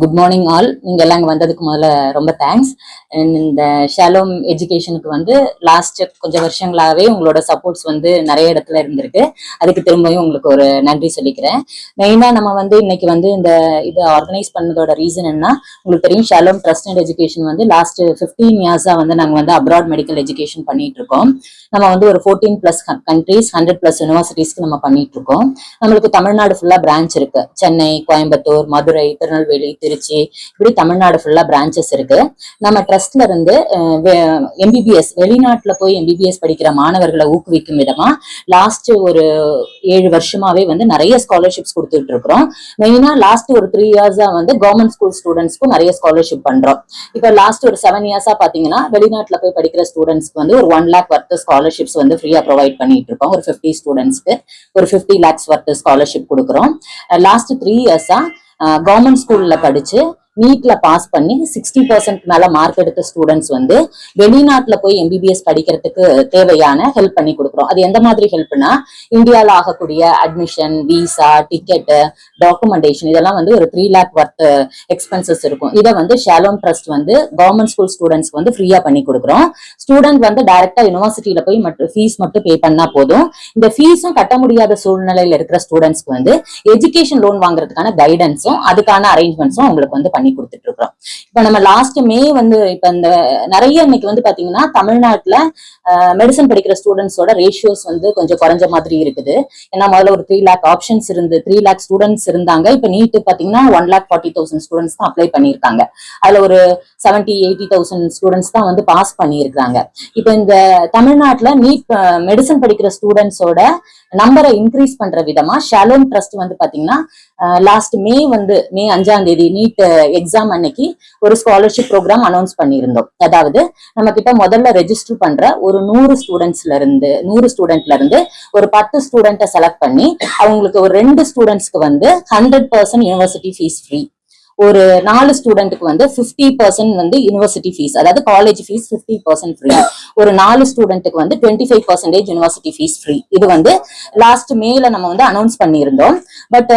Good morning all நீங்க எல்லாம் இங்கே வந்ததுக்கு முதல்ல ரொம்ப தேங்க்ஸ் இந்த ஷாலோம் எஜுகேஷனுக்கு வந்து லாஸ்ட் கொஞ்சம் வருஷங்களாகவே உங்களோட சப்போர்ட்ஸ் வந்து நிறைய இடத்துல இருந்திருக்கு. அதுக்கு திரும்பவும் உங்களுக்கு ஒரு நன்றி சொல்லிக்கிறேன். மெயினாக நம்ம வந்து இன்னைக்கு வந்து இந்த இதை ஆர்கனைஸ் பண்ணதோட ரீசன் என்ன உங்களுக்கு தெரியும் ஷாலோம் ட்ரஸ்ட் அண்ட் எஜுகேஷன் வந்து லாஸ்ட் ஃபிஃப்டீன் இயர்ஸாக வந்து நாங்கள் வந்து அப்ராட் மெடிக்கல் எஜுகேஷன் பண்ணிட்டு இருக்கோம். நம்ம வந்து ஒரு fourteen plus countries hundred plus யூனிவர்சிட்டிஸ்க்கு நம்ம பண்ணிட்டு இருக்கோம். நம்மளுக்கு தமிழ்நாடு ஃபுல்லாக பிரான்ச் இருக்கு. சென்னை கோயம்புத்தூர் மதுரை திருநெல்வேலி திருச்சி இப்படி தமிழ்நாடு ஃபுல்லா பிரான்ச்சஸ் இருக்கு. நம்ம ட்ரஸ்ட்ல இருந்து எம்பிபிஎஸ் வெளிநாட்டுல போய் எம்பிபிஎஸ் படிக்கிற மாணவர்களை ஊக்குவிக்கும் விதமா லாஸ்ட் ஒரு ஏழு வருஷமாவே வந்து நிறைய ஸ்காலர்ஷிப்ஸ் கொடுத்துட்டு இருக்கிறோம். மெயினா லாஸ்ட் ஒரு த்ரீ இயர்ஸா வந்து கவர்மெண்ட் ஸ்கூல் ஸ்டூடெண்ட்ஸ்க்கும் நிறைய ஸ்காலர்ஷிப் பண்றோம். இப்போ லாஸ்ட் ஒரு செவன் இயர்ஸா பாத்தீங்கன்னா வெளிநாட்டுல போய் படிக்கிற ஸ்டூடெண்ட்ஸ்க்கு வந்து ஒரு ஒன் லேக் ஒர்த்து ஸ்காலர்ஷிப்ஸ் வந்து ஃப்ரீயா ப்ரொவைட் பண்ணிட்டு இருக்கோம். ஒரு ஃபிஃப்டி ஸ்டூடெண்ட்ஸ்க்கு ஒரு ஃபிஃப்டி லேக்ஸ் ஒர்த்து ஸ்காலர்ஷிப் கொடுக்குறோம். லாஸ்ட் த்ரீ இயர்ஸா கவர்மெண்ட் ஸ்கூல்ல படிச்சு நீட்ல பாஸ் பண்ணி சிக்ஸ்டி பர்சன்ட் மேல மார்க் எடுத்த ஸ்டூடெண்ட்ஸ் வந்து வெளிநாட்டுல போய் எம்பிபிஎஸ் படிக்கிறதுக்கு தேவையான ஹெல்ப் பண்ணி கொடுக்குறோம். அது எந்த மாதிரி ஹெல்ப்னா இந்தியாவில் ஆகக்கூடிய அட்மிஷன் விசா டிக்கெட்டு டாக்குமெண்டேஷன் இதெல்லாம் வந்து ஒரு த்ரீ லேக் ஒர்த் எக்ஸ்பென்சஸ் இருக்கும். இதை வந்து ஷாலோம் ட்ரஸ்ட் வந்து கவர்மெண்ட் ஸ்கூல் ஸ்டூடெண்ட்ஸ்க்கு வந்து ஃப்ரீயா பண்ணி கொடுக்குறோம். ஸ்டூடெண்ட் வந்து டைரக்டா யூனிவர்சிட்டியில போய் மட்டும் ஃபீஸ் மட்டும் பே பண்ணா போதும். இந்த ஃபீஸும் கட்ட முடியாத சூழ்நிலையில இருக்கிற ஸ்டூடெண்ட்ஸ்க்கு வந்து எஜுகேஷன் லோன் வாங்குறதுக்கான கைடன்ஸும் அதுக்கான அரேஞ்ச்மெண்ட்ஸும் அவங்களுக்கு வந்து பண்ணி கொடுத்துட்டு இருக்கிறோம் இப்ப நம்ம லாஸ்ட் மே வந்து இப்ப இந்த நிறைய இன்னைக்கு வந்து பாத்தீங்கன்னா தமிழ்நாட்டுல மெடிசன் படிக்கிற ஸ்டூடெண்ட்ஸோட ரேஷியோஸ் வந்து கொஞ்சம் குறைஞ்ச மாதிரி இருக்குது. ஏன்னா முதல்ல ஒரு த்ரீ லேக் ஆப்ஷன்ஸ் இருந்து த்ரீ லேக் ஸ்டூடெண்ட்ஸ் இருந்தாங்க. இப்ப நீட் பாத்தீங்கன்னா one lakh forty thousand students தான் அப்ளை பண்ணியிருக்காங்க. அதுல ஒரு செவன்டி எயிட்டி தௌசண்ட் ஸ்டூடெண்ட்ஸ் தான் வந்து பாஸ் பண்ணியிருக்காங்க. இப்ப இந்த தமிழ்நாட்டுல நீட் மெடிசன் படிக்கிற ஸ்டூடெண்ட்ஸோட நம்பரை இன்க்ரீஸ் பண்ற விதமா ஷாலோம் ட்ரஸ்ட் வந்து பாத்தீங்கன்னா லாஸ்ட் மே வந்து மே அஞ்சாம் தேதி நீட் எக்ஸாம் அன்னைக்கு ஒரு ஸ்காலர்ஷிப் ப்ரோக்ராம் அனௌன்ஸ் பண்ணியிருந்தோம். அதாவது நம்ம கிட்ட முதல்ல ரெஜிஸ்டர் பண்ற ஒரு நூறு ஸ்டூடெண்ட்ஸ்ல இருந்து நூறு ஸ்டூடெண்ட்ல இருந்து ஒரு பத்து ஸ்டூடெண்ட்டை செலக்ட் பண்ணி அவங்களுக்கு ஒரு ரெண்டு ஸ்டூடெண்ட்ஸ்க்கு வந்து hundred percent university fees free ஒரு நாலு ஸ்டூடெண்ட்டுக்கு வந்து ஃபிஃப்டி பர்சன்ட் வந்து யூனிவர்சிட்டி ஃபீஸ் அதாவது college fees fifty percent free ஒரு நாலு ஸ்டூடெண்ட்டுக்கு வந்து twenty five percentage university fees free இது வந்து லாஸ்ட் மேல நம்ம வந்து அனௌன்ஸ் பண்ணியிருந்தோம். பட்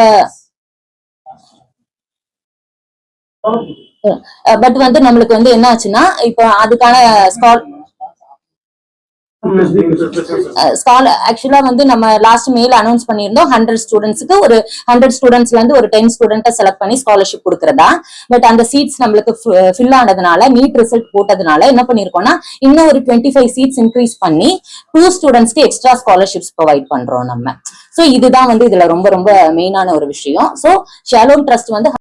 பட் வந்து நம்மளுக்கு வந்து என்ன ஆச்சுன்னா இப்போ அதுக்கான ஸ்கால் ஸ்காலர் ஆக்சுவலா வந்து நம்ம லாஸ்ட் மெயில் அனௌன்ஸ் பண்ணியிருந்தோம் ஹண்ட்ரட் ஸ்டூடெண்ட்ஸ்க்கு ஒரு ஹண்ட்ரட் ஸ்டூடெண்ட்ஸ்ல இருந்து ஒரு டென் ஸ்டூடெண்ட்டை செலக்ட் பண்ணி ஸ்காலர்ஷிப் கொடுக்கறதா? பட் அந்த சீட்ஸ் நம்மளுக்கு ஃபில் ஆனதுனால நீட் ரிசல்ட் போட்டதுனால என்ன பண்ணிருக்கோம்னா இன்னும் ஒரு டுவெண்ட்டி ஃபைவ் சீட்ஸ் இன்க்ரீஸ் பண்ணி டூ ஸ்டூடெண்ட்ஸ்க்கு எக்ஸ்ட்ரா ஸ்காலர்ஷிப்ஸ் ப்ரொவைட் பண்றோம் நம்ம. சோ இதுதான் வந்து இதுல ரொம்ப ரொம்ப மெயினான ஒரு விஷயம். சோ ஷாலோம் ட்ரஸ்ட் வந்து